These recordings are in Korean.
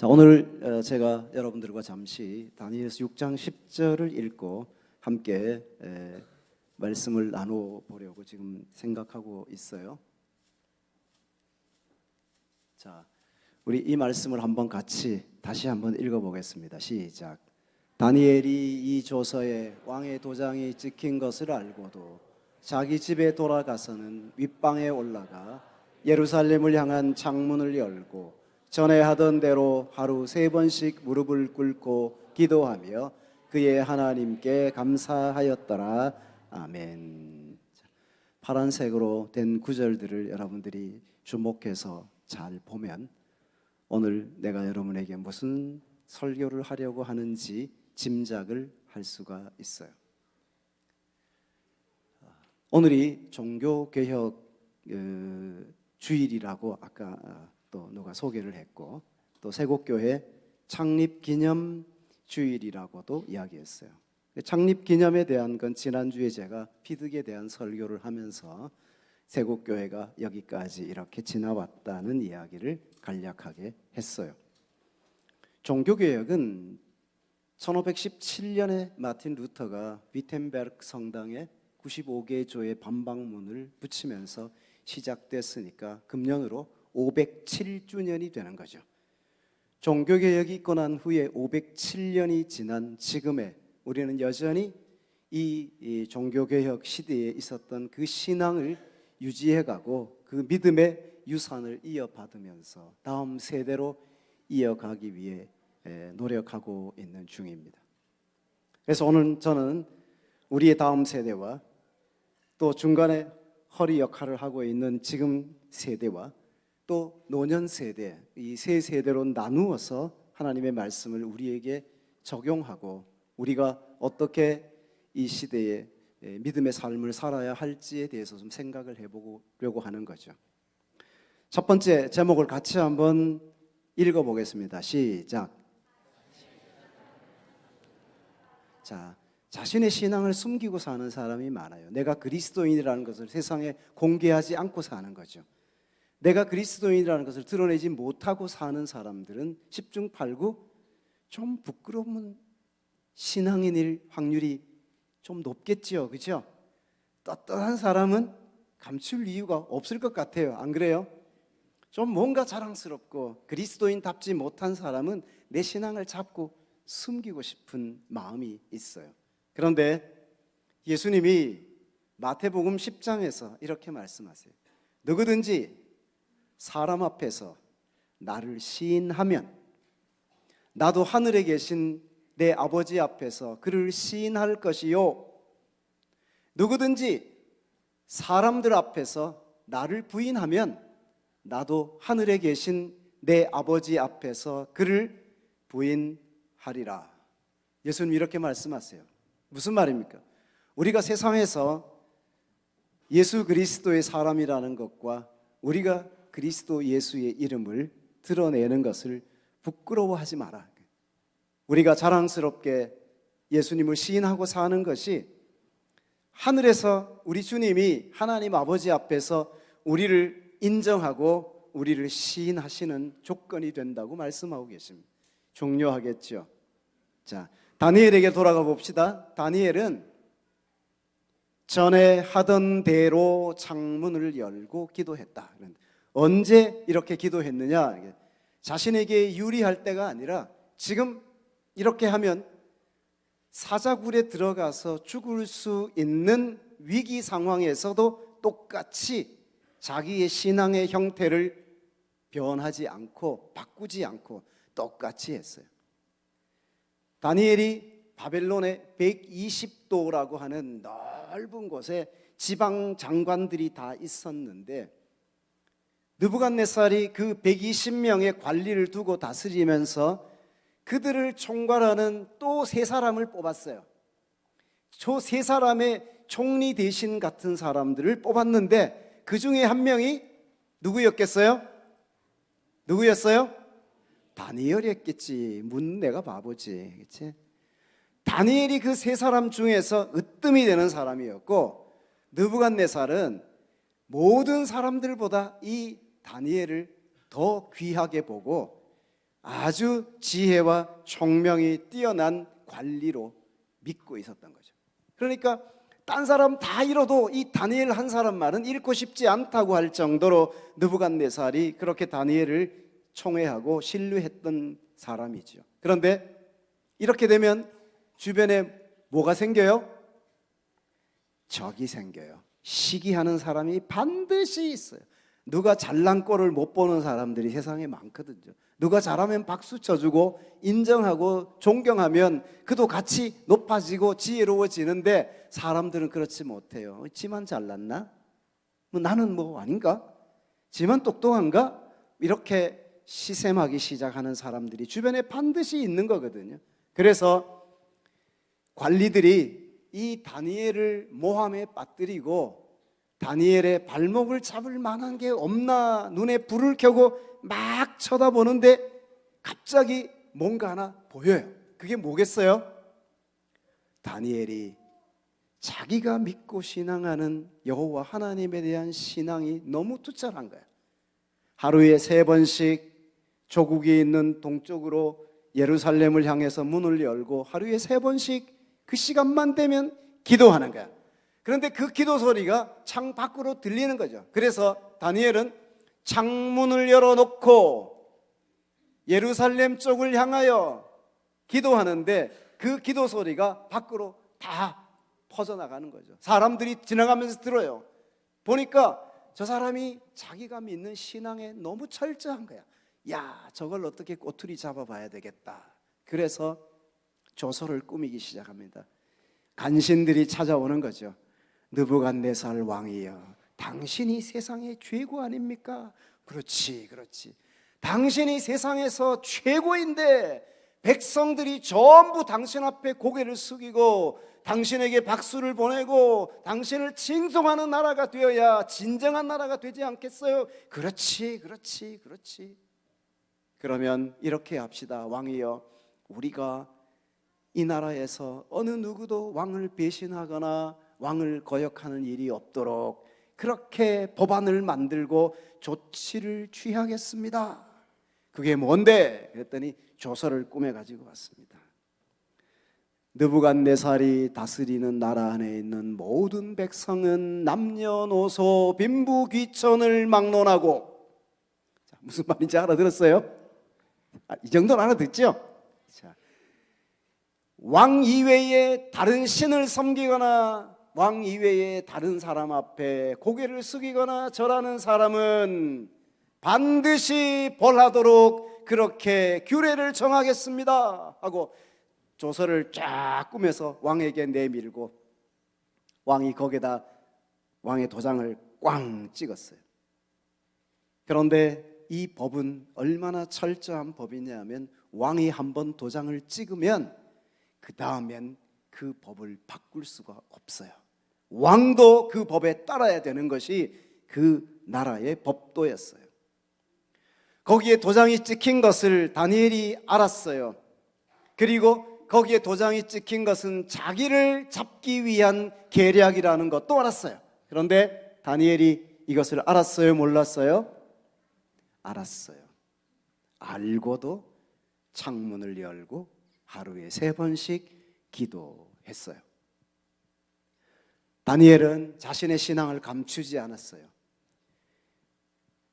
자, 오늘 어, 제가 여러분들과 잠시 다니엘서 6장 10절을 읽고 함께 에, 말씀을 나눠 보려고 지금 생각하고 있어요. 자, 우리 이 말씀을 한번 같이 다시 한번 읽어 보겠습니다. 시작. 다니엘이 이 조서에 왕의 도장이 찍힌 것을 알고도 자기 집에 돌아가서는 윗방에 올라가 예루살렘을 향한 창문을 열고 전에 하던 대로 하루 세 번씩 무릎을 꿇고 기도하며 그의 하나님께 감사하였더라. 아멘. 자, 파란색으로 된 구절들을 여러분들이 주목해서 잘 보면 오늘 내가 여러분에게 무슨 설교를 하려고 하는지 짐작을 할 수가 있어요. 오늘이 종교 개혁 어, 주일이라고 아까 어, 또 누가 소개를 했고 또 세곡교회 창립 기념 주일이라고도 이야기했어요. 창립 기념에 대한 건 지난주에 제가 피득에 대한 설교를 하면서 세곡교회가 여기까지 이렇게 지나왔다는 이야기를 간략하게 했어요. 종교개혁은 1517년에 마틴 루터가 위텐베르크 성당에 95개 조의 반박문을 붙이면서 시작됐으니까 금년으로 507주년이 되는 거죠. 종교개혁이 있고 난 후에 507년이 지난 지금에 우리는 여전히 이, 이 종교개혁 시대에 있었던 그 신앙을 유지해가고 그 믿음의 유산을 이어받으면서 다음 세대로 이어가기 위해 에, 노력하고 있는 중입니다. 그래서 오늘 저는 우리의 다음 세대와 또 중간에 허리 역할을 하고 있는 지금 세대와 또 노년 세대 이 세 세대로 나누어서 하나님의 말씀을 우리에게 적용하고 우리가 어떻게 이 시대에 에, 믿음의 삶을 살아야 할지에 대해서 좀 생각을 해보려고 하는 거죠. 첫 번째 제목을 같이 한번 읽어보겠습니다. 시작. 자, 자신의 신앙을 숨기고 사는 사람이 많아요. 내가 그리스도인이라는 것을 세상에 공개하지 않고 사는 거죠. 내가 그리스도인이라는 것을 드러내지 못하고 사는 사람들은 10중 8구 좀 부끄러운 신앙인일 확률이 좀 높겠지요. 그죠? 떳떳한 사람은 감출 이유가 없을 것 같아요. 안 그래요? 좀 뭔가 자랑스럽고 그리스도인답지 못한 사람은 내 신앙을 잡고 숨기고 싶은 마음이 있어요. 그런데 예수님이 마태복음 10장에서 이렇게 말씀하세요. 누구든지 사람 앞에서 나를 시인하면 나도 하늘에 계신 내 아버지 앞에서 그를 시인할 것이요. 누구든지 사람들 앞에서 나를 부인하면 나도 하늘에 계신 내 아버지 앞에서 그를 부인하리라. 예수님 이렇게 말씀하세요. 무슨 말입니까? 우리가 세상에서 예수 그리스도의 사람이라는 것과 우리가 그리스도 예수의 이름을 드러내는 것을 부끄러워하지 마라. 우리가 자랑스럽게 예수님을 시인하고 사는 것이 하늘에서 우리 주님이 하나님 아버지 앞에서 우리를 인정하고 우리를 시인하시는 조건이 된다고 말씀하고 계십니다. 중요하겠죠. 자, 다니엘에게 돌아가 봅시다. 다니엘은 전에 하던 대로 창문을 열고 기도했다. 언제 이렇게 기도했느냐? 자신에게 유리할 때가 아니라 지금 이렇게 하면 사자굴에 들어가서 죽을 수 있는 위기 상황에서도 똑같이 자기의 신앙의 형태를 변하지 않고 바꾸지 않고 똑같이 했어요. 다니엘이 바벨론의 120도라고 하는 넓은 곳에 지방 장관들이 다 있었는데 느부갓네살이 그 120명의 관리를 두고 다스리면서 그들을 총괄하는 또 세 사람을 뽑았어요. 저 세 사람의 총리 대신 같은 사람들을 뽑았는데 그 중에 한 명이 누구였겠어요? 누구였어요? 다니엘이었겠지. 문 내가 바보지. 그치? 다니엘이 그 세 사람 중에서 으뜸이 되는 사람이었고 느부갓네살은 모든 사람들보다 이 다니엘을 더 귀하게 보고 아주 지혜와 총명이 뛰어난 관리로 믿고 있었던 거죠. 그러니까 딴 사람 다 잃어도 이 다니엘 한 사람 말은 잃고 싶지 않다고 할 정도로 느부갓네살이 그렇게 다니엘을 총애하고 신뢰했던 사람이죠. 그런데 이렇게 되면 주변에 뭐가 생겨요? 적이 생겨요. 시기하는 사람이 반드시 있어요. 누가 잘난 꼴을 못 보는 사람들이 세상에 많거든요. 누가 잘하면 박수 쳐주고 인정하고 존경하면 그도 같이 높아지고 지혜로워지는데 사람들은 그렇지 못해요. 지만 잘났나? 뭐 나는 뭐 아닌가? 지만 똑똑한가? 이렇게 시샘하기 시작하는 사람들이 주변에 반드시 있는 거거든요. 그래서 관리들이 이 다니엘을 모함에 빠뜨리고 다니엘의 발목을 잡을 만한 게 없나 눈에 불을 켜고 막 쳐다보는데 갑자기 뭔가 하나 보여요. 그게 뭐겠어요? 다니엘이 자기가 믿고 신앙하는 여호와 하나님에 대한 신앙이 너무 투철한 거예요. 하루에 세 번씩 조국이 있는 동쪽으로 예루살렘을 향해서 문을 열고 하루에 세 번씩 그 시간만 되면 기도하는 거야. 그런데 그 기도 소리가 창 밖으로 들리는 거죠. 그래서 다니엘은 창문을 열어놓고 예루살렘 쪽을 향하여 기도하는데 그 기도 소리가 밖으로 다 퍼져나가는 거죠. 사람들이 지나가면서 들어요. 보니까 저 사람이 자기가 믿는 신앙에 너무 철저한 거야. 야, 저걸 어떻게 꼬투리 잡아봐야 되겠다. 그래서 조서를 꾸미기 시작합니다. 간신들이 찾아오는 거죠. 느부갓네살 왕이여, 당신이 세상의 최고 아닙니까? 그렇지, 그렇지. 당신이 세상에서 최고인데 백성들이 전부 당신 앞에 고개를 숙이고 당신에게 박수를 보내고 당신을 칭송하는 나라가 되어야 진정한 나라가 되지 않겠어요? 그렇지, 그렇지, 그렇지. 그러면 이렇게 합시다. 왕이여, 우리가 이 나라에서 어느 누구도 왕을 배신하거나 왕을 거역하는 일이 없도록 그렇게 법안을 만들고 조치를 취하겠습니다. 그게 뭔데? 그랬더니 조서를 꾸며 가지고 왔습니다. 느부갓네살이 다스리는 나라 안에 있는 모든 백성은 남녀노소 빈부귀천을 막론하고 자, 무슨 말인지 알아들었어요? 아, 이 정도는 알아듣죠? 자, 왕 이외에 다른 신을 섬기거나 왕 이외에 다른 사람 앞에 고개를 숙이거나 절하는 사람은 반드시 벌하도록 그렇게 규례를 정하겠습니다 하고 조서를 쫙 꾸며서 왕에게 내밀고 왕이 거기다 왕의 도장을 꽝 찍었어요. 그런데 이 법은 얼마나 철저한 법이냐면 왕이 한 번 도장을 찍으면 그 다음엔 그 법을 바꿀 수가 없어요. 왕도 그 법에 따라야 되는 것이 그 나라의 법도였어요. 거기에 도장이 찍힌 것을 다니엘이 알았어요. 그리고 거기에 도장이 찍힌 것은 자기를 잡기 위한 계략이라는 것도 알았어요. 그런데 다니엘이 이것을 알았어요, 몰랐어요? 알았어요. 알고도 창문을 열고 하루에 세 번씩 기도했어요. 다니엘은 자신의 신앙을 감추지 않았어요.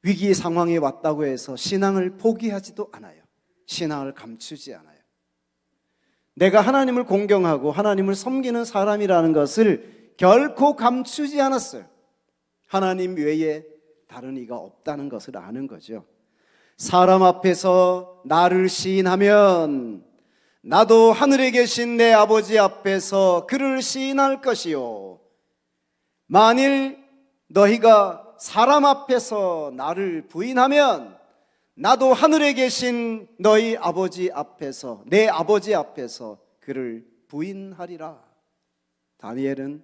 위기 상황이 왔다고 해서 신앙을 포기하지도 않아요. 신앙을 감추지 않아요. 내가 하나님을 공경하고 하나님을 섬기는 사람이라는 것을 결코 감추지 않았어요. 하나님 외에 다른 이가 없다는 것을 아는 거죠. 사람 앞에서 나를 시인하면 나도 하늘에 계신 내 아버지 앞에서 그를 시인할 것이요. 만일 너희가 사람 앞에서 나를 부인하면 나도 하늘에 계신 너희 아버지 앞에서 내 아버지 앞에서 그를 부인하리라. 다니엘은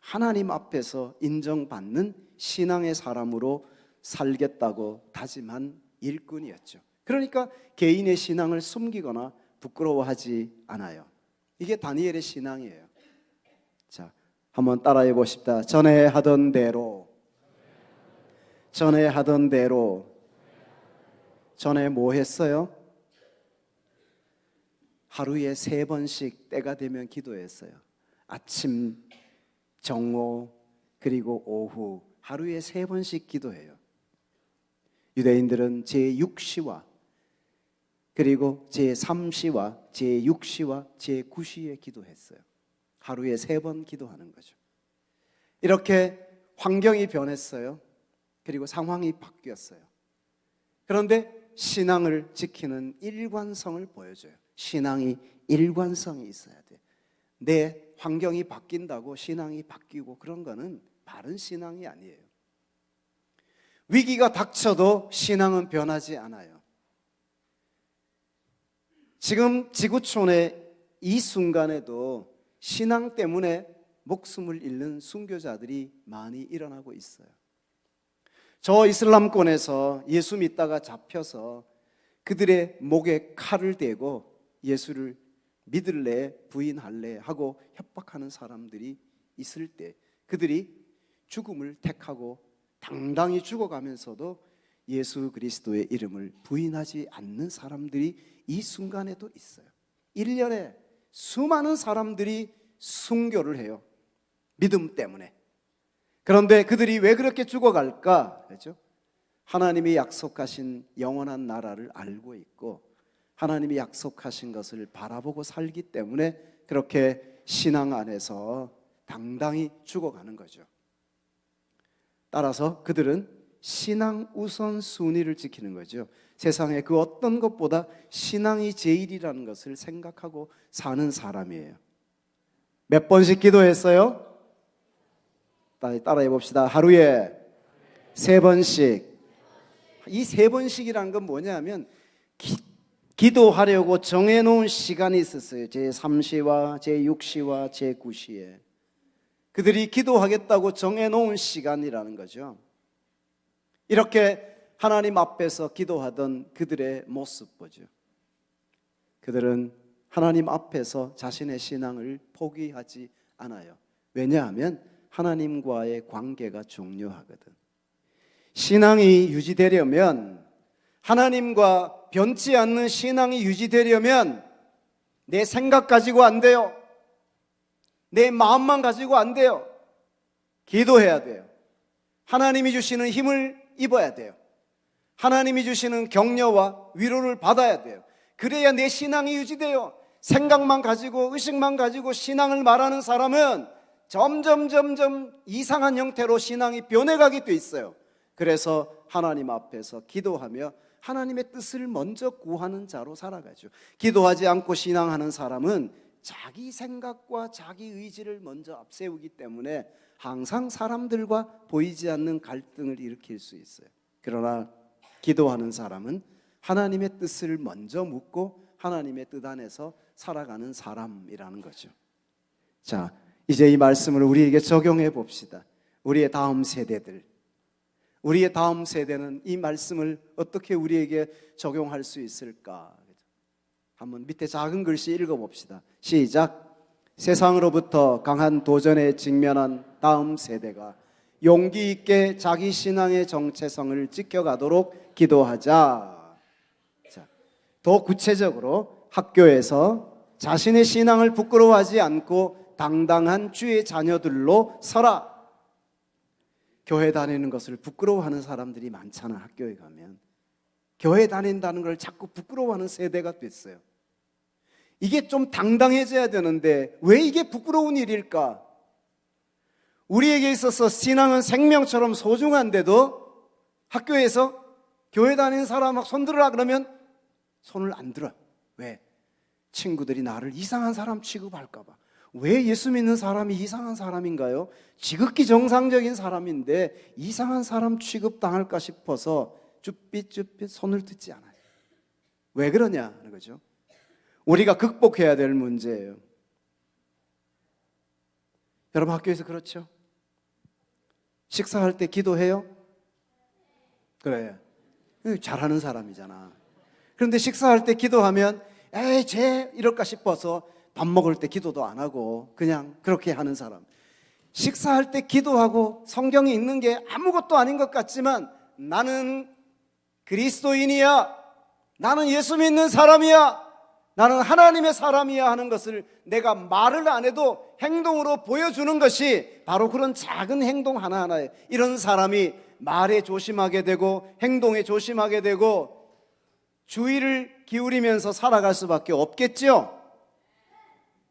하나님 앞에서 인정받는 신앙의 사람으로 살겠다고 다짐한 일꾼이었죠. 그러니까 개인의 신앙을 숨기거나 부끄러워하지 않아요. 이게 다니엘의 신앙이에요. 자, 한번 따라해 보십다. 전에 하던 대로, 전에 하던 대로, 전에 뭐 했어요? 하루에 세 번씩 때가 되면 기도했어요. 아침, 정오, 그리고 오후 하루에 세 번씩 기도해요. 유대인들은 제6시와 그리고 제3시와 제6시와 제9시에 기도했어요. 하루에 세 번 기도하는 거죠. 이렇게 환경이 변했어요. 그리고 상황이 바뀌었어요. 그런데 신앙을 지키는 일관성을 보여줘요. 신앙이 일관성이 있어야 돼. 내 환경이 바뀐다고 신앙이 바뀌고 그런 거는 바른 신앙이 아니에요. 위기가 닥쳐도 신앙은 변하지 않아요. 지금 지구촌의 이 순간에도 신앙 때문에 목숨을 잃는 순교자들이 많이 일어나고 있어요. 저 이슬람권에서 예수 믿다가 잡혀서 그들의 목에 칼을 대고 예수를 믿을래 부인할래 하고 협박하는 사람들이 있을 때 그들이 죽음을 택하고 당당히 죽어가면서도 예수 그리스도의 이름을 부인하지 않는 사람들이 이 순간에도 있어요. 1년에 수많은 사람들이 순교를 해요. 믿음 때문에. 그런데 그들이 왜 그렇게 죽어갈까? 그렇죠? 하나님이 약속하신 영원한 나라를 알고 있고 하나님이 약속하신 것을 바라보고 살기 때문에 그렇게 신앙 안에서 당당히 죽어가는 거죠. 따라서 그들은 신앙 우선 순위를 지키는 거죠. 세상에 그 어떤 것보다 신앙이 제일이라는 것을 생각하고 사는 사람이에요. 몇 번씩 기도했어요? 따라해 봅시다. 하루에 세 번씩. 이 세 번씩이라는 건 뭐냐면 기, 기도하려고 정해놓은 시간이 있었어요. 제 3시와 제 6시와 제 9시에. 그들이 기도하겠다고 정해놓은 시간이라는 거죠. 이렇게 하나님 앞에서 기도하던 그들의 모습 보죠. 그들은 하나님 앞에서 자신의 신앙을 포기하지 않아요. 왜냐하면 하나님과의 관계가 중요하거든. 신앙이 유지되려면 하나님과 변치 않는 신앙이 유지되려면 내 생각 가지고 안 돼요. 내 마음만 가지고 안 돼요. 기도해야 돼요. 하나님이 주시는 힘을 입어야 돼요. 하나님이 주시는 격려와 위로를 받아야 돼요. 그래야 내 신앙이 유지돼요. 생각만 가지고 의식만 가지고 신앙을 말하는 사람은 점점 점점 이상한 형태로 신앙이 변해가게 돼 있어요. 그래서 하나님 앞에서 기도하며 하나님의 뜻을 먼저 구하는 자로 살아가죠. 기도하지 않고 신앙하는 사람은 자기 생각과 자기 의지를 먼저 앞세우기 때문에 항상 사람들과 보이지 않는 갈등을 일으킬 수 있어요. 그러나 기도하는 사람은 하나님의 뜻을 먼저 묻고 하나님의 뜻 안에서 살아가는 사람이라는 거죠. 자, 이제 이 말씀을 우리에게 적용해 봅시다. 우리의 다음 세대들. 우리의 다음 세대는 이 말씀을 어떻게 우리에게 적용할 수 있을까? 한번 밑에 작은 글씨 읽어 봅시다. 시작. 세상으로부터 강한 도전에 직면한 다음 세대가 용기 있게 자기 신앙의 정체성을 지켜가도록 기도하자. 자, 더 구체적으로 학교에서 자신의 신앙을 부끄러워하지 않고 당당한 주의 자녀들로 서라. 교회 다니는 것을 부끄러워하는 사람들이 많잖아, 학교에 가면. 교회 다닌다는 걸 자꾸 부끄러워하는 세대가 됐어요. 이게 좀 당당해져야 되는데 왜 이게 부끄러운 일일까? 우리에게 있어서 신앙은 생명처럼 소중한데도 학교에서 교회 다니는 사람 막 손들으라 그러면 손을 안 들어. 왜? 친구들이 나를 이상한 사람 취급할까봐. 왜 예수 믿는 사람이 이상한 사람인가요? 지극히 정상적인 사람인데 이상한 사람 취급당할까 싶어서 쭈삣쭈삣 손을 듣지 않아요. 왜 그러냐 하는 거죠. 우리가 극복해야 될 문제예요. 여러분 학교에서 그렇죠? 식사할 때 기도해요? 그래. 잘하는 사람이잖아. 그런데 식사할 때 기도하면 에이 쟤 이럴까 싶어서 밥 먹을 때 기도도 안 하고 그냥 그렇게 하는 사람. 식사할 때 기도하고 성경이 읽는 게 아무것도 아닌 것 같지만 나는 그리스도인이야. 나는 예수 믿는 사람이야. 나는 하나님의 사람이야 하는 것을 내가 말을 안 해도 행동으로 보여주는 것이 바로 그런 작은 행동 하나하나에 이런 사람이 말에 조심하게 되고 행동에 조심하게 되고 주의를 기울이면서 살아갈 수밖에 없겠죠.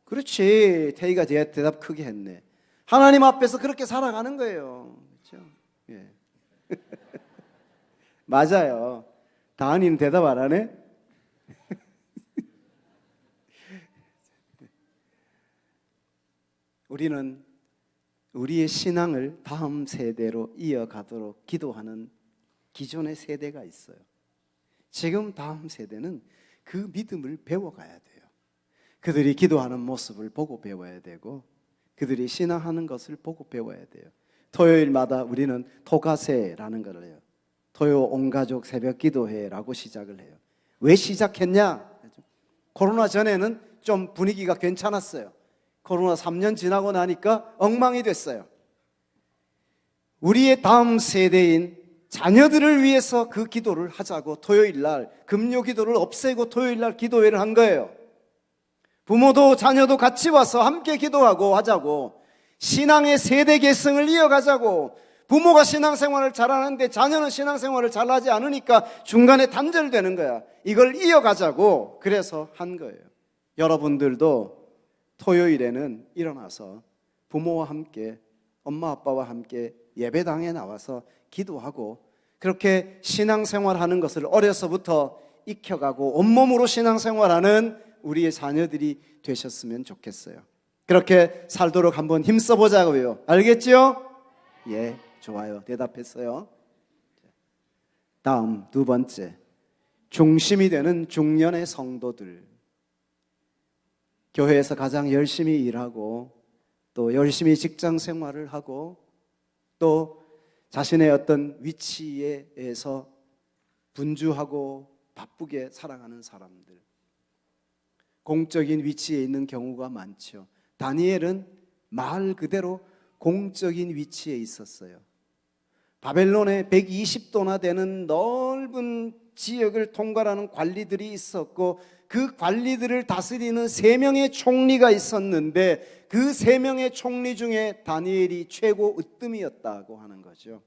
그렇지. 태희가 대- 대답 크게 했네. 하나님 앞에서 그렇게 살아가는 거예요. 그렇죠? 예. 맞아요. 다은이는 대답 안 하네? 우리는 우리의 신앙을 다음 세대로 이어가도록 기도하는 기존의 세대가 있어요. 지금 다음 세대는 그 믿음을 배워가야 돼요. 그들이 기도하는 모습을 보고 배워야 되고 그들이 신앙하는 것을 보고 배워야 돼요. 토요일마다 우리는 토가세라는 걸 해요. 토요 온 가족 새벽 기도회라고 시작을 해요. 왜 시작했냐? 코로나 전에는 좀 분위기가 괜찮았어요. 코로나 3년 지나고 나니까 엉망이 됐어요. 우리의 다음 세대인 자녀들을 위해서 그 기도를 하자고 토요일 날 금요 기도를 없애고 토요일 날 기도회를 한 거예요. 부모도 자녀도 같이 와서 함께 기도하고 하자고 신앙의 세대 계승을 이어가자고 부모가 신앙생활을 잘하는데 자녀는 신앙생활을 잘하지 않으니까 중간에 단절되는 거야. 이걸 이어가자고 그래서 한 거예요. 여러분들도 토요일에는 일어나서 부모와 함께 엄마 아빠와 함께 예배당에 나와서 기도하고 그렇게 신앙생활 하는 것을 어려서부터 익혀가고 온몸으로 신앙생활하는 우리의 자녀들이 되셨으면 좋겠어요. 그렇게 살도록 한번 힘써 보자고요. 알겠죠? 예, 좋아요. 대답했어요. 다음 두 번째. 중심이 되는 중년의 성도들. 교회에서 가장 열심히 일하고 또 열심히 직장 생활을 하고 또 자신의 어떤 위치에서 분주하고 바쁘게 살아가는 사람들. 공적인 위치에 있는 경우가 많죠. 다니엘은 말 그대로 공적인 위치에 있었어요. 바벨론에 120도나 되는 넓은 지역을 통과하는 관리들이 있었고 그 관리들을 다스리는 세 명의 총리가 있었는데 그 세 명의 총리 중에 다니엘이 최고 으뜸이었다고 하는 거죠.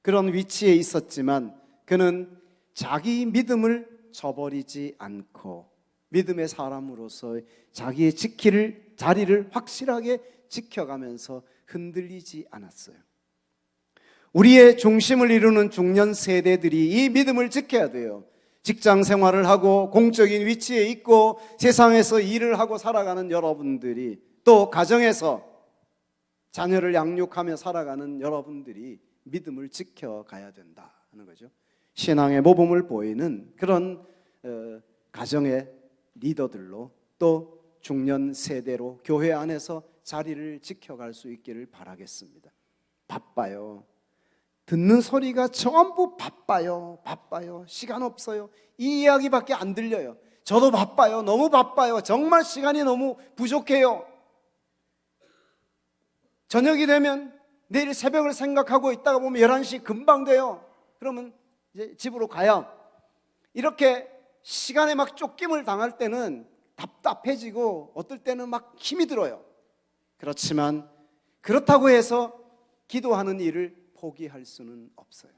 그런 위치에 있었지만 그는 자기 믿음을 저버리지 않고 믿음의 사람으로서 자기의 지키를 자리를 확실하게 지켜가면서 흔들리지 않았어요. 우리의 중심을 이루는 중년 세대들이 이 믿음을 지켜야 돼요. 직장 생활을 하고 공적인 위치에 있고 세상에서 일을 하고 살아가는 여러분들이 또 가정에서 자녀를 양육하며 살아가는 여러분들이 믿음을 지켜가야 된다 하는 거죠. 신앙의 모범을 보이는 그런 어, 가정의 리더들로 또 중년 세대로 교회 안에서 자리를 지켜갈 수 있기를 바라겠습니다. 바빠요. 듣는 소리가 전부 바빠요. 바빠요. 시간 없어요. 이 이야기밖에 안 들려요. 저도 바빠요. 너무 바빠요. 정말 시간이 너무 부족해요. 저녁이 되면 내일 새벽을 생각하고 있다가 보면 11시 금방 돼요. 그러면 이제 집으로 가요. 이렇게 시간에 막 쫓김을 당할 때는 답답해지고 어떨 때는 막 힘이 들어요. 그렇지만 그렇다고 해서 기도하는 일을 포기할 수는 없어요.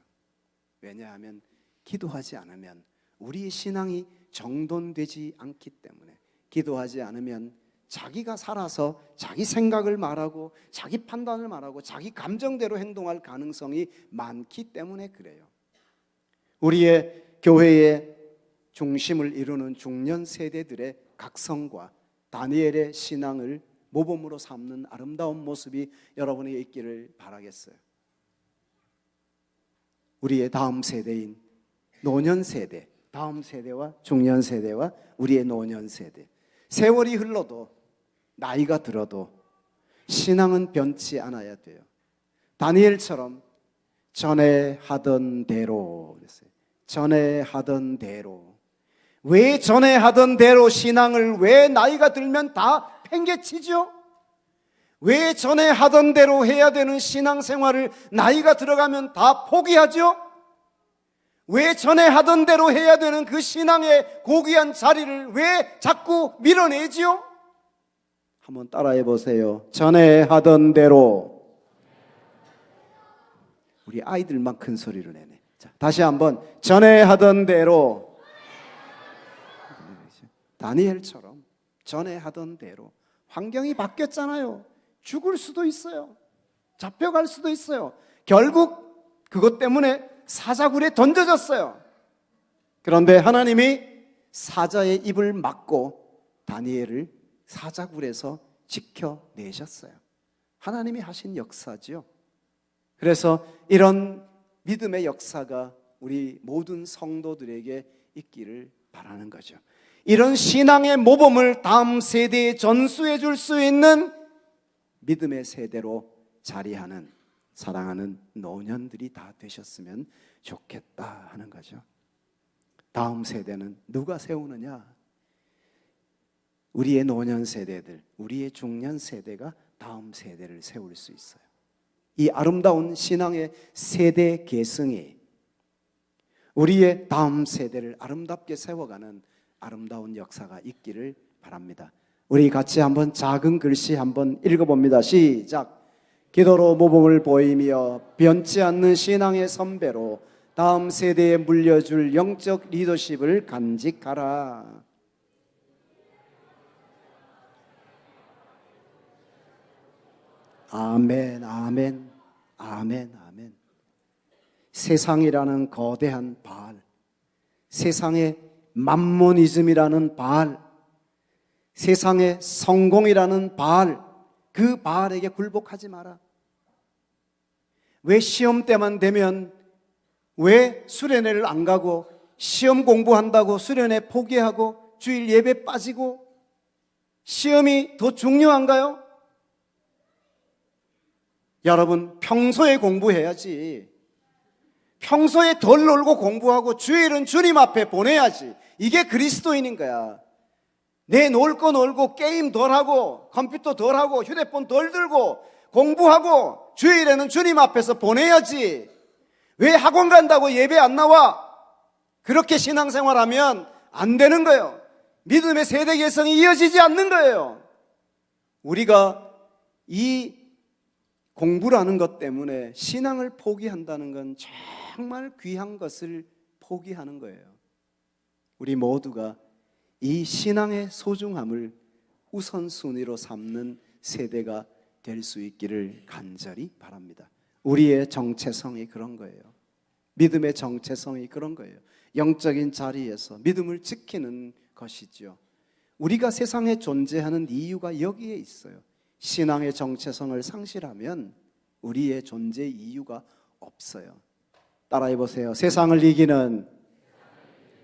왜냐하면 기도하지 않으면 우리의 신앙이 정돈되지 않기 때문에 기도하지 않으면 자기가 살아서 자기 생각을 말하고 자기 판단을 말하고 자기 감정대로 행동할 가능성이 많기 때문에 그래요. 우리의 교회의 중심을 이루는 중년 세대들의 각성과 다니엘의 신앙을 모범으로 삼는 아름다운 모습이 여러분에게 있기를 바라겠어요. 우리의 다음 세대인 노년 세대, 다음 세대와 중년 세대와 우리의 노년 세대. 세월이 흘러도 나이가 들어도 신앙은 변치 않아야 돼요. 다니엘처럼 전에 하던 대로 그랬어요. 전에 하던 대로. 왜 전에 하던 대로 신앙을 왜 나이가 들면 다 팽개치죠? 왜 전에 하던 대로 해야 되는 신앙생활을 나이가 들어가면 다 포기하죠? 왜 전에 하던 대로 해야 되는 그 신앙의 고귀한 자리를 왜 자꾸 밀어내지요? 한번 따라해 보세요. 전에 하던 대로. 우리 아이들만 큰 소리로 내네. 자, 다시 한번 전에 하던 대로. 다니엘처럼 전에 하던 대로 환경이 바뀌었잖아요. 죽을 수도 있어요. 잡혀갈 수도 있어요. 결국 그것 때문에 사자굴에 던져졌어요. 그런데 하나님이 사자의 입을 막고 다니엘을 사자굴에서 지켜내셨어요. 하나님이 하신 역사지요. 그래서 이런 믿음의 역사가 우리 모든 성도들에게 있기를 바라는 거죠. 이런 신앙의 모범을 다음 세대에 전수해 줄 수 있는 믿음의 세대로 자리하는 사랑하는 노년들이 다 되셨으면 좋겠다 하는 거죠. 다음 세대는 누가 세우느냐? 우리의 노년 세대들, 우리의 중년 세대가 다음 세대를 세울 수 있어요. 이 아름다운 신앙의 세대 계승이 우리의 다음 세대를 아름답게 세워가는 아름다운 역사가 있기를 바랍니다. 우리 같이 한번 작은 글씨 한번 읽어봅니다. 시작. 기도로 모범을 보이며 변치 않는 신앙의 선배로 다음 세대에 물려줄 영적 리더십을 간직하라. 아멘, 아멘, 아멘, 아멘. 세상이라는 거대한 바알, 세상의 만모니즘이라는 바알, 세상의 성공이라는 바알, 그 바알에게 굴복하지 마라. 왜 시험 때만 되면 왜 수련회를 안 가고 시험 공부한다고 수련회 포기하고 주일 예배 빠지고 시험이 더 중요한가요? 여러분 평소에 공부해야지. 평소에 덜 놀고 공부하고 주일은 주님 앞에 보내야지. 이게 그리스도인인 거야. 내 놀 거 놀고 게임 덜 하고 컴퓨터 덜 하고 휴대폰 덜 들고 공부하고 주일에는 주님 앞에서 보내야지. 왜 학원 간다고 예배 안 나와? 그렇게 신앙생활 하면 안 되는 거예요. 믿음의 세대 개성이 이어지지 않는 거예요. 우리가 이 공부라는 것 때문에 신앙을 포기한다는 건 정말 귀한 것을 포기하는 거예요. 우리 모두가 이 신앙의 소중함을 우선순위로 삼는 세대가 될 수 있기를 간절히 바랍니다. 우리의 정체성이 그런 거예요. 믿음의 정체성이 그런 거예요. 영적인 자리에서 믿음을 지키는 것이지요. 우리가 세상에 존재하는 이유가 여기에 있어요. 신앙의 정체성을 상실하면 우리의 존재 이유가 없어요. 따라해 보세요. 세상을 이기는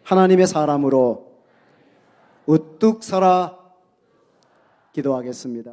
하나님의 사람으로 우뚝 서라 기도하겠습니다.